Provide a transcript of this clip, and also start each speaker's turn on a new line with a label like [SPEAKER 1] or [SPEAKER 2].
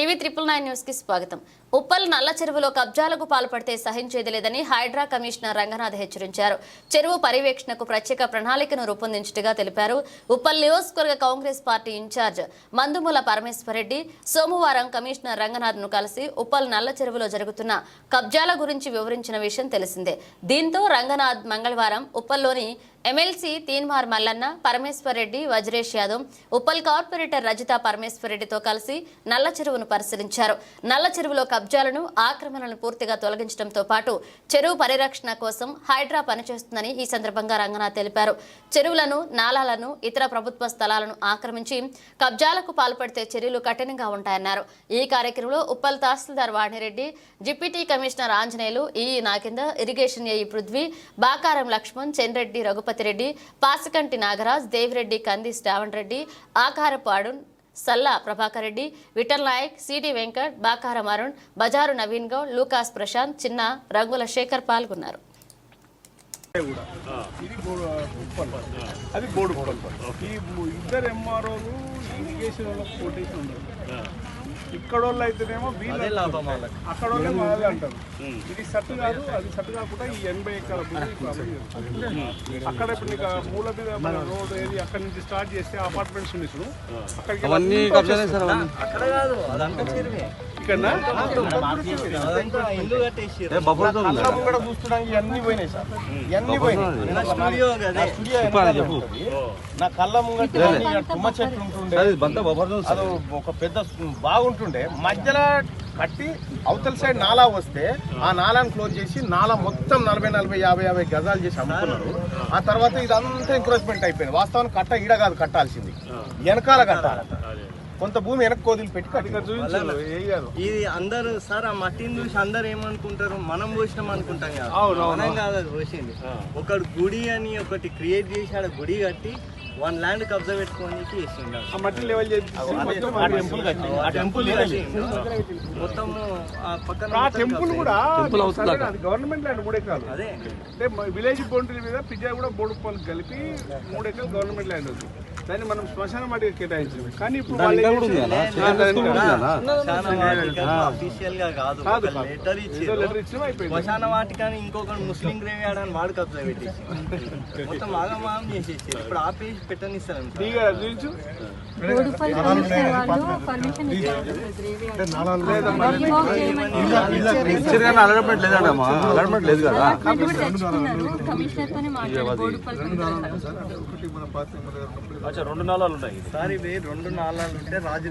[SPEAKER 1] TV triple nine న్యూస్కి స్వాగతం. ఉప్పల్ నల్ల చెరువులో కబ్జాలకు పాల్పడితే సహించేది లేదని హైడ్రా కమిషనర్ రంగనాథ్ హెచ్చరించారు. చెరువు పర్యవేక్షణకు ప్రత్యేక ప్రణాళికను రూపొందించినట్టుగా తెలిపారు. ఉప్పల్ నియోజకవర్గ కాంగ్రెస్ పార్టీ ఇన్ఛార్జ్ మందుమూల పరమేశ్వరరెడ్డి సోమవారం కమిషనర్ రంగనాథ్ను కలిసి ఉప్పల్ నల్ల చెరువులో జరుగుతున్న కబ్జాల గురించి వివరించిన విషయం తెలిసిందే. దీంతో రంగనాథ్ మంగళవారం ఉప్పల్లోని ఎమ్మెల్సీ తీన్మార్ మల్లన్న పరమేశ్వర్ రెడ్డి వజ్రేష్ యాదవ్ ఉప్పల్ కార్పొరేటర్ రజిత పరమేశ్వర్ రెడ్డితో కలిసి నల్ల చెరువును పరిశీలించారు. నల్ల చెరువులో కబ్జాలను ఆక్రమణలను పూర్తిగా తొలగించడంతో పాటు చెరువు పరిరక్షణ కోసం హైడ్రా పనిచేస్తుందని ఈ సందర్భంగా రంగనాథ్ తెలిపారు. చెరువులను నాలాలను ఇతర ప్రభుత్వ స్థలాలను ఆక్రమించి కబ్జాలకు పాల్పడితే చర్యలు కఠినంగా ఉంటాయన్నారు. ఈ కార్యక్రమంలో ఉప్పల్ తహసీల్దార్ వాణిరెడ్డి డిప్యూటీ కమిషనర్ ఆంజనేయులు ఈ Nagender irrigation AE Prithvi Bakaram Lakshman Chenreddy Raghupathi Reddy Pasikanti Nagaraj Devireddy Kandi Shravan Reddy Akarapu Arun Salla Prabhakar Reddy Vittal Naik CD Venkat Bakaram Arun Bazaru Naveen Goud లూకాస్ ప్రశాంత్ చిన్న రంగుల శేఖర్ పాల్గొన్నారు.
[SPEAKER 2] అది ఈ ఇద్దరు ఎంఆర్ఓలు irrigation వాళ్ళకి quotation ఉండదు ఇక్కడ వాళ్ళు అయితేనేమో వీళ్ళు అక్కడ వాళ్ళే వాళ్ళే అంటారు. ఇది సట్టు కాదు అది సట్టు కాకుండా ఈ ఎనభై ఎకరాల. అక్కడ ఇప్పుడు నీకు మూల మీద మన రోడ్ ఏది అక్కడ నుంచి స్టార్ట్ చేస్తే అపార్ట్మెంట్స్ ఉన్నాయి అక్కడికి
[SPEAKER 3] అక్కడ కాదు అదంతా
[SPEAKER 2] ఇవన్నీ పోయినాయి సార్. ఇవన్నీ పోయినాయి.
[SPEAKER 3] నా స్టూడియో
[SPEAKER 2] స్టూడియో కళ్ళ ముంగట ఇవన్నీ ఇక తుమ్మ చెట్లు ఉంటుండే.
[SPEAKER 4] అది
[SPEAKER 2] ఒక పెద్ద బాగుంటుండే. మధ్యలో కట్టి అవతల సైడ్ నాలా వస్తే ఆ నాలాను క్లోజ్ చేసి నాలా మొత్తం నలభై నలభై యాభై యాభై గజాలు చేసి అమ్ముకున్నారు. ఆ తర్వాత ఇదంతా ఎంక్రోచ్మెంట్ అయిపోయింది. వాస్తవానికి కట్ట ఈడ కాదు కట్టాల్సింది. వెనకాల కట్టాలి కొంత భూమి వెనక్కి కోదిలి పెట్టి కట్టి
[SPEAKER 3] ఇది అందరూ సార్ ఆ మట్టిని చూసి అందరు ఏమనుకుంటారు? మనం పోసినాం అనుకుంటాం కదా. మనం కాదు అది పోసింది. ఒకటి గుడి అని ఒకటి క్రియేట్ చేసి ఆడ గుడి కట్టి వన్ ల్యాండ్ కబ్జా పెట్టుకోనికి చేసిండు ఆడ.
[SPEAKER 2] ఆ మట్టి లెవెల్ చేసి మొత్తం ఆ టెంపుల్ కట్టి ఆ టెంపుల్
[SPEAKER 3] కట్టిండు. మొత్తము ఆ పక్కన
[SPEAKER 2] ఆ
[SPEAKER 3] మొత్తం
[SPEAKER 2] టెంపుల్
[SPEAKER 3] కబ్జా
[SPEAKER 2] కూడా గవర్నమెంట్ ల్యాండ్ మూడు ఎకరాలు.
[SPEAKER 3] అదే.
[SPEAKER 2] అంటే విలేజ్ బౌండరీ మీద పిజ్జా కూడా బోడుపాలు కలిపి మూడు ఎకరాలు గవర్నమెంట్ ల్యాండ్ ఉంది. దాన్ని మనం శ్మశాన వాటికి కేటాయించాము కానీ ఇప్పుడు వాళ్ళు ఏం
[SPEAKER 3] శ్మశాన వాటిక అఫీషియల్గా కాదు.
[SPEAKER 2] కాదు,
[SPEAKER 3] ఒక
[SPEAKER 2] కాదు.
[SPEAKER 3] లెటర్
[SPEAKER 2] ఏదో
[SPEAKER 3] ఇచ్చారు.
[SPEAKER 2] లెటర్ ఇచ్చినా అయిపోయింది.
[SPEAKER 3] శ్మశాన వాటికని ఇంకొకటి ముస్లిం గ్రేవ్ యార్డ్ అని వాడు కబ్జా పెట్టేసి మొత్తం ఆగమాగం చేసేసి ఇప్పుడు ఆపేసి పెట్టనిస్తారు
[SPEAKER 2] చూపించు.
[SPEAKER 4] అలర్ట్మెంట్ లేదమ్మా అలర్ట్మెంట్ లేదు కదా
[SPEAKER 5] కమిషనర్ తోనే మాట్లాడారు. రెండు నాళాలు ఉన్నాయి.
[SPEAKER 3] సార్ ఇవి రెండు నాళాలు ఉంటే రాజరీ